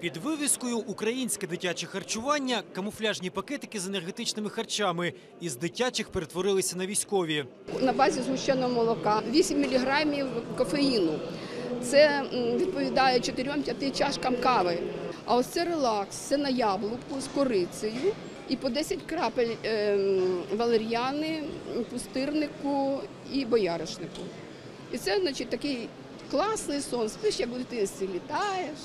Під вивіскою Українське дитяче харчування камуфляжні пакетики з енергетичними харчами із дитячих перетворилися на військові. на базі згущеного молока 8 мг кофеїну. Це відповідає 4-5 чашкам кави. А ось це релакс, це на яблуку з корицею і по 10 крапель ем, валер'яни, пустирнику і бояришнику. І це, значить, такий класний сон. Спиш, як у дитинстві літаєш.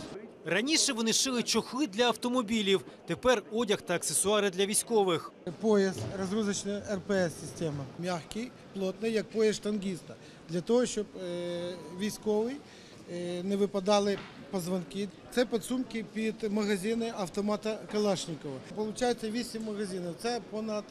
Раніше вони шили чохли для автомобілів, тепер одяг та аксесуари для військових. Пояс, розгрузочна РПС-система. М'який, плотний, як пояс штангіста. Для того, щоб е, військовий не випадали позвонки. Це підсумки під магазини автомата Калашникова. Получається 8 магазинів. Це понад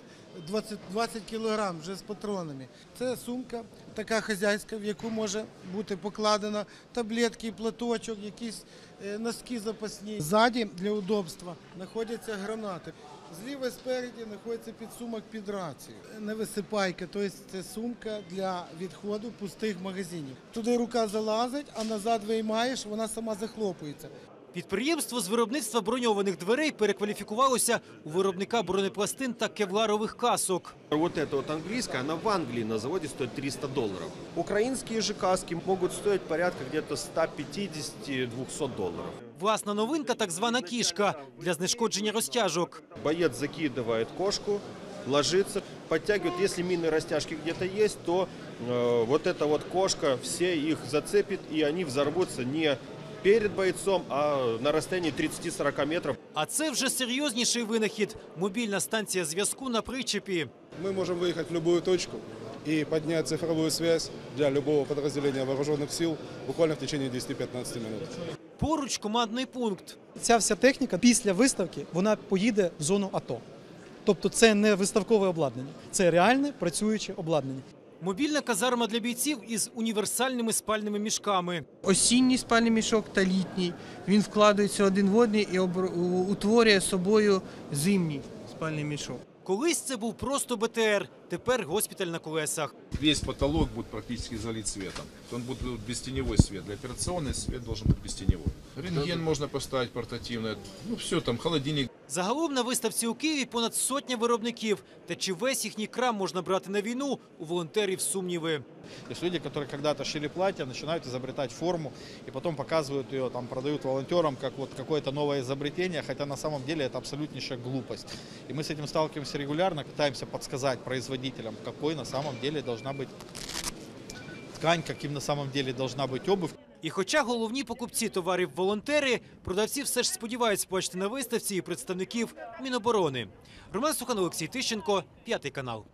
20, 20 кілограм вже з патронами. Це сумка така хазяйська, в яку може бути покладена таблетки, платочок, якісь е, носки запасні. Ззаді для удобства знаходяться гранати. Зліва спереді знаходиться підсумок під рацію. Не висипайка, тобто це сумка для відходу пустих магазинів. Туди рука залазить, а назад виймаєш, вона сама захлопується. Підприємство з виробництва броньованих дверей перекваліфікувалося у виробника бронепластин та кевларових касок. Вот эта вот английская, она в Англии на заводе стоит 300 долларов. Украинские же каски могут стоить порядка где-то 150-200 долларов. Власна новинка так звана кішка для знешкодження розтяжок. Боец закидывает кошку, ложится, подтягивает. Если мины растяжки где-то есть, то э, вот эта вот кошка все их зацепит, и они взорвутся не перед бойцом, а на расстоянии 30-40 метров. А це вже серйозніший винахід мобільна станція зв'язку на причепі. Мы можем выехать в любую точку и поднять цифровую связь для любого подразделения вооруженных сил буквально в течение 10-15 минут. Поруч командний пункт. Ця вся техніка після виставки вона поїде в зону АТО. Тобто це не виставкове обладнання, це реальне працююче обладнання. Мобільна казарма для бійців із універсальними спальними мішками. осінній спальний мішок та літній. Він вкладається один в один і обр- у- утворює собою зимній спальний мішок. Колись це був просто БТР, тепер госпіталь на колесах. Весь потолок будет практически залит светом. Он будет бестеневой свет. Для операционный свет должен быть бестеневой. Рентген можно поставить портативный. Ну все, там холодильник. Загалом на виставці у Києві понад сотня виробників. Та чи весь їхній крам можна брати на війну, у волонтерів сумніви. То есть люди, которые когда-то шили платья, начинают изобретать форму и потом показывают ее, там, продают волонтерам как вот какое-то новое изобретение, хотя на самом деле это абсолютнейшая глупость. И мы с этим сталкиваемся регулярно, пытаемся подсказать производителям, какой на самом деле должна быть ткань, каким на самом деле должна быть обувь. І хоча головні покупці товарів волонтери, продавці все ж сподіваються бачити на виставці і представників Міноборони. Роман Сухан, Олексій Тищенко, п'ятий канал.